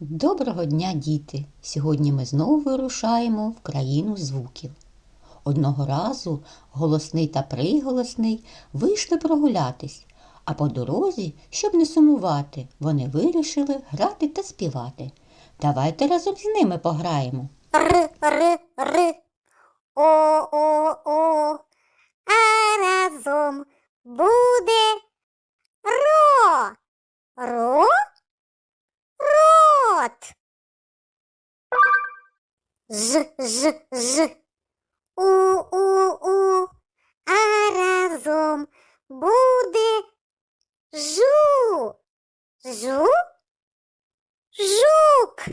Доброго дня, діти! Сьогодні ми знову вирушаємо в країну звуків. Одного разу голосний та приголосний вийшли прогулятись, а по дорозі, щоб не сумувати, вони вирішили грати та співати. Давайте разом з ними пограємо. Р, р, р. О, о, о. А разом буде Ж, ж, ж. У, у, у. А разом буде жу. Жу? Жук.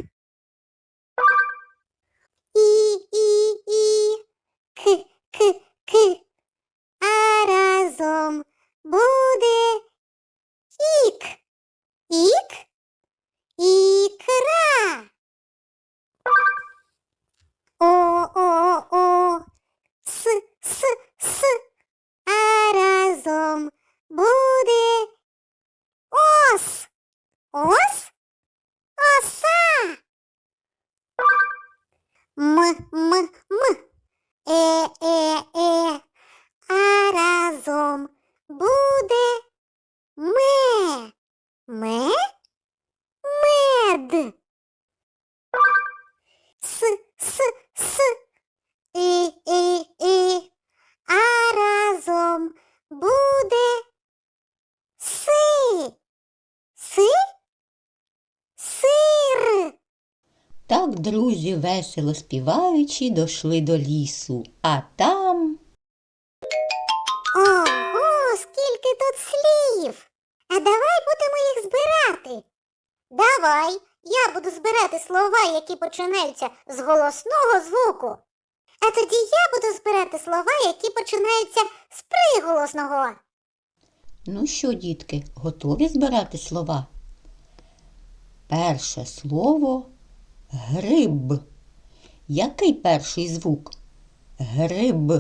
І, і, і, к, к, к. А разом буде ік. Ік? Ікра. О, о, о. С, с, с. А разом буде ос. Ос? Оса. М, м, м. Е, е, е. А разом буде ме. Ме? Мед. С, с, с. І, і, і. А разом буде си. Си? Сир. Так друзі, весело співаючи, дошли до лісу, а там. Ого, скільки тут слів. А давай будемо їх збирати. Давай, я буду збирати слова, які починаються з голосного звуку. А тоді я буду збирати слова, які починаються з приголосного. Ну що, дітки, готові збирати слова? Перше слово гриб. Який перший звук? Гриб.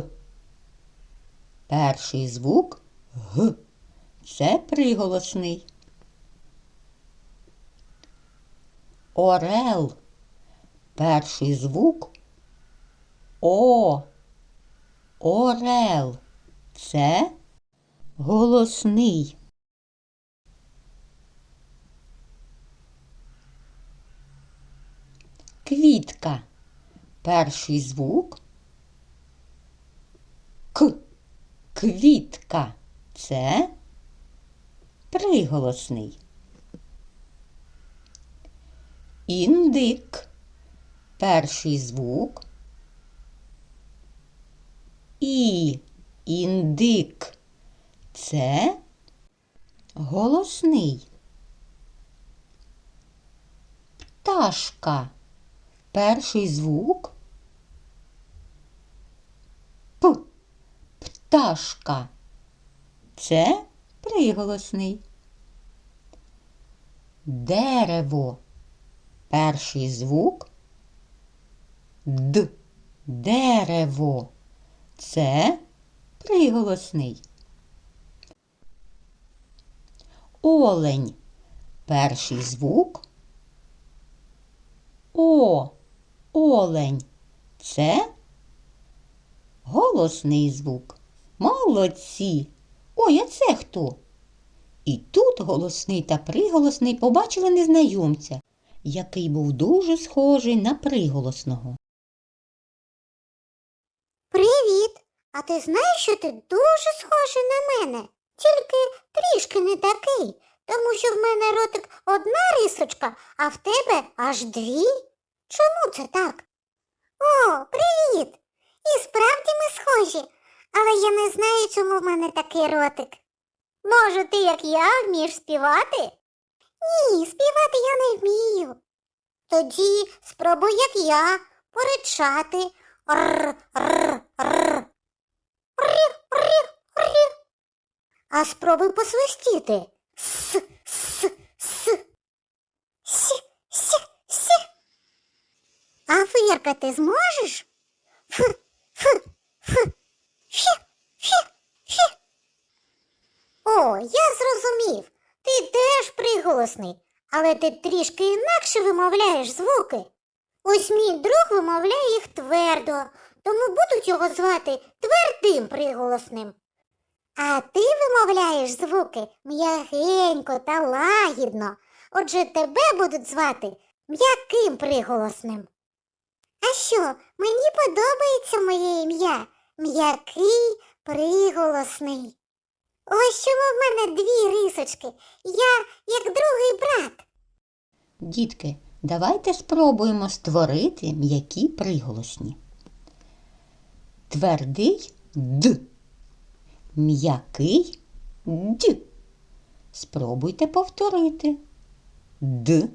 Перший звук Г. Це приголосний. Орел. Перший звук О. Орел. Це голосний. Квітка. Перший звук К. Квітка. Це приголосний. Індик. Перший звук І. Індик. Це голосний. Пташка. Перший звук П. Пташка. Це приголосний. Дерево. Перший звук Д. Дерево. Це приголосний. Олень. Перший звук О. Олень. Це голосний звук. Молодці. Ой, а це хто? І тут голосний та приголосний побачили незнайомця, який був дуже схожий на приголосного. Привіт! А ти знаєш, що ти дуже схожий на мене? Тільки трішки не такий, тому що в мене ротик одна рисочка, а в тебе аж дві. Чому це так? О, привіт! І справді ми схожі, але я не знаю, чому в мене такий ротик. Може, ти, як я, вмієш співати? Ні, співати я не вмію. Тоді спробуй, як я, поричати. А спробуй посвистіти. С, с, с. Сі, сі, сі. А фиркати зможеш? Ф, ф, ф, фі, фі, фі. О, я зрозумів. Ти теж приголосний. але ти трішки інакше вимовляєш звуки. Ось мій друг вимовляє їх твердо, тому будуть його звати твердим приголосним. А ти вимовляєш звуки м'ягенько та лагідно. Отже, тебе будуть звати м'яким приголосним. А що, мені подобається моє ім'я м'який приголосний. Ось чому в мене дві рисочки. Я як другий брат. Дітки, давайте спробуємо створити м'які приголосні. Твердий д. М'який д. Спробуйте повторити. Д.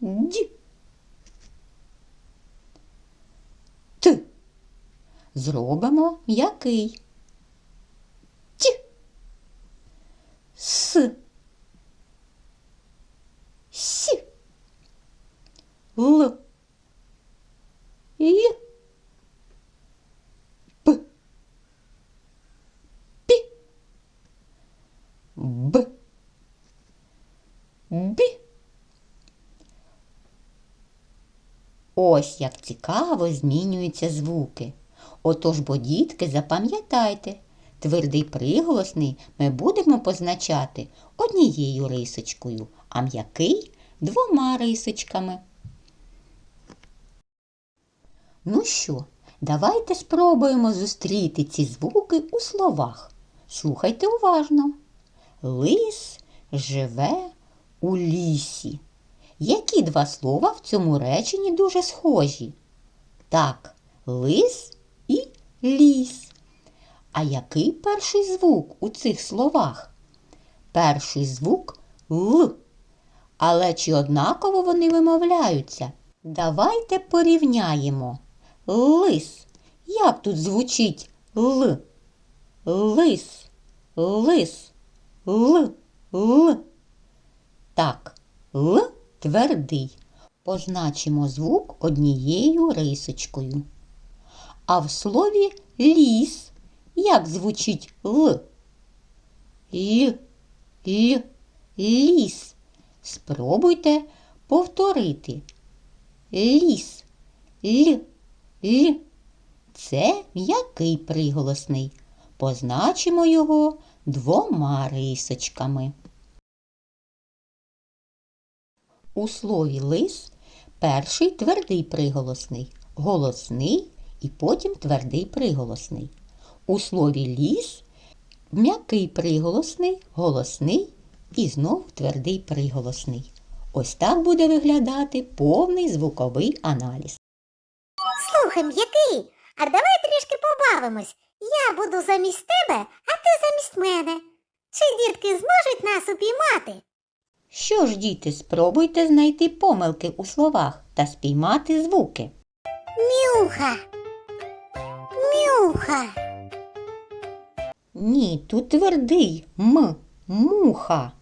Д. Т. Зробимо м'який. Т. С. С. Л. Й. П. Пі. Б. Бі. Ось як цікаво змінюються звуки. Отож, бо дітки, запам'ятайте, твердий приголосний ми будемо позначати однією рисочкою, а м'який двома рисочками. Ну що, давайте спробуємо зустріти ці звуки у словах. Слухайте уважно. Лис живе у лісі. Які два слова в цьому реченні дуже схожі? Так, лис ліс. А який перший звук у цих словах? Перший звук Л. Але чи однаково вони вимовляються? Давайте порівняємо. Лис. Як тут звучить Л? Лис, лис, Л, Л. Так, Л твердий. Позначимо звук однією рисочкою. А в слові ліс як звучить Л? Л, Л, ліс. Спробуйте повторити. Ліс, Л, Л. Це м'який приголосний. Позначимо його двома рисочками. У слові лис перший твердий приголосний, голосний і потім твердий приголосний. У слові ліс м'який приголосний, голосний і знов твердий приголосний. Ось так буде виглядати повний звуковий аналіз. Слухай, м'який, а давай трішки побавимось. Я буду замість тебе, а ти замість мене. Чи дітки зможуть нас упіймати? Що ж, діти, спробуйте знайти помилки у словах та спіймати звуки. Мюха. Мюха. Ні, тут твердий м, муха.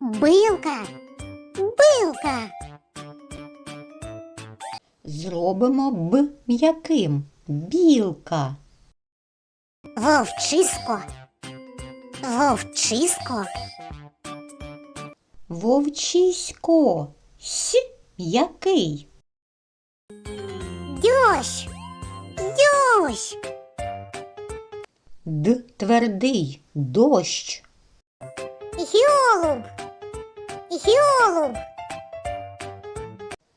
Билка. Билка. Зробимо б м'яким. Білка. Вовчисько. Вовчисько. Вовчисько. С м'який. Дьощ. Дьощ. Д твердий. Дощ. Йолуб. Йолуб.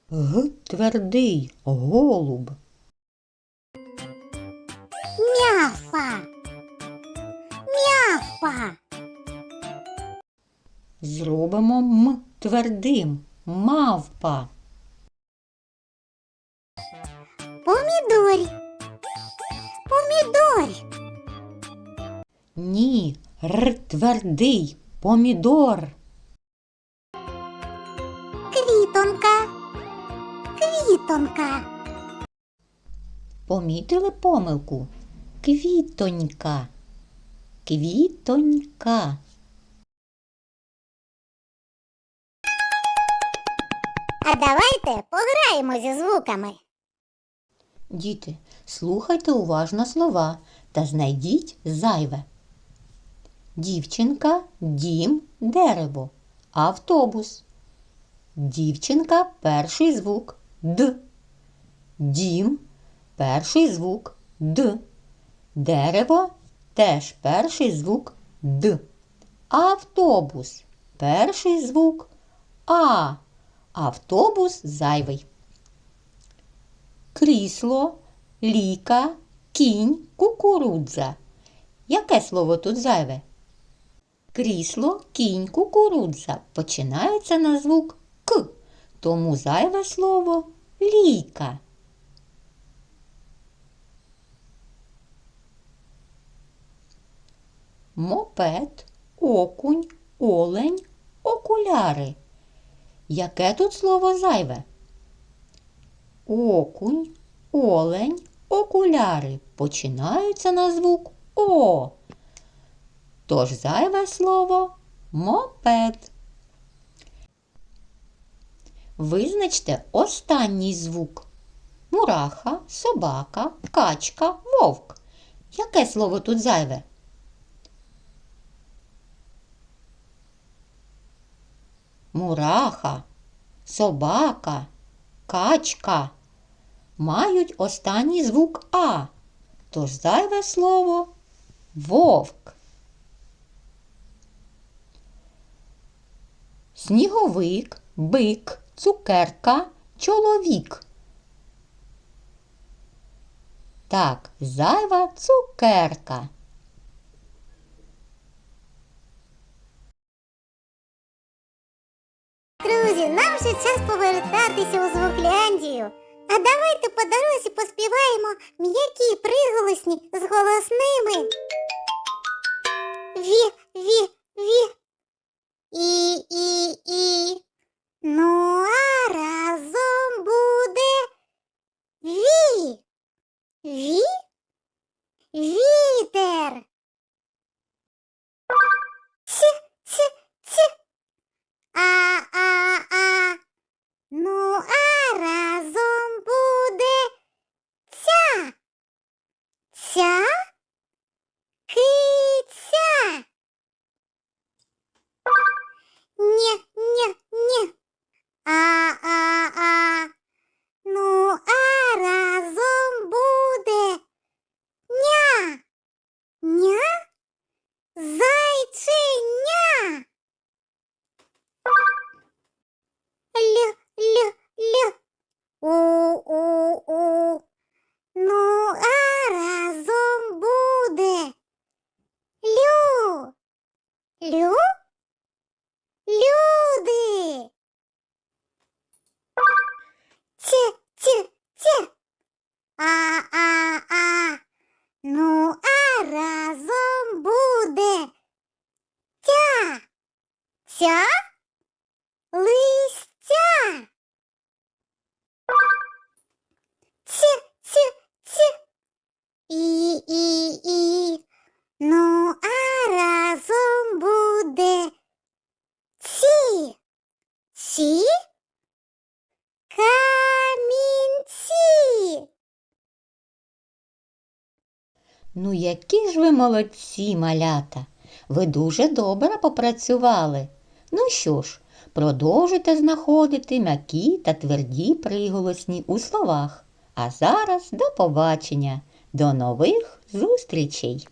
Г твердий. Голуб. Мявпа. Мявпа. Зробимо м твердим. Мавпа. Ні, р твердий. Помідор. Квітонка. Квітонка. Помітили помилку? Квітонька. Квітонька. А давайте пограємо зі звуками. Діти, слухайте уважно слова та знайдіть зайве. Дівчинка, дім, дерево. Автобус. Дівчинка перший звук Д. Дім перший звук Д. Дерево теж перший звук Д. Автобус перший звук А. Автобус зайвий. Крісло, ліка, кінь, кукурудза. Яке слово тут зайве? Крісло, кінь, кукурудза починається на звук К, тому зайве слово ліка. Мопед, окунь, олень, окуляри. Яке тут слово зайве? Окунь, олень, окуляри починаються на звук О. Тож зайве слово мопед. Визначте останній звук. Мураха, собака, качка, вовк. Яке слово тут зайве? Мураха, собака, качка мають останній звук А. Тож зайве слово вовк. Сніговик, бик, цукерка, чоловік. Так, зайва цукерка. Друзі, нам вже час повертатися у Звукляндію. А давайте по дорозі поспіваємо м'які приголосні з голосними. Ві, ві, ві. І, і, і. Ну, а разом буде ві. Ві. Вітер. Ці, ці, ці. А, а, а. Ну, а разом буде ця. Ця киця. Нє, нє, нє. А, а, а. Ну, а разом буде ня. Ня. Зайченя. Лю, лю, лю. У, у, у. Ну, а разом буде. Лю. Лю. Люди. Ті, ті, ті. А, а, а. Ну, а разом буде. Тя. Ця. Листя. Ці, ці, ці. І, і, і. Ну, а разом буде ці. Ці. Камінці. Ну, які ж ви молодці, малята! Ви дуже добре попрацювали. Ну що ж, продовжуйте знаходити м'які та тверді приголосні у словах. А зараз до побачення, до нових зустрічей!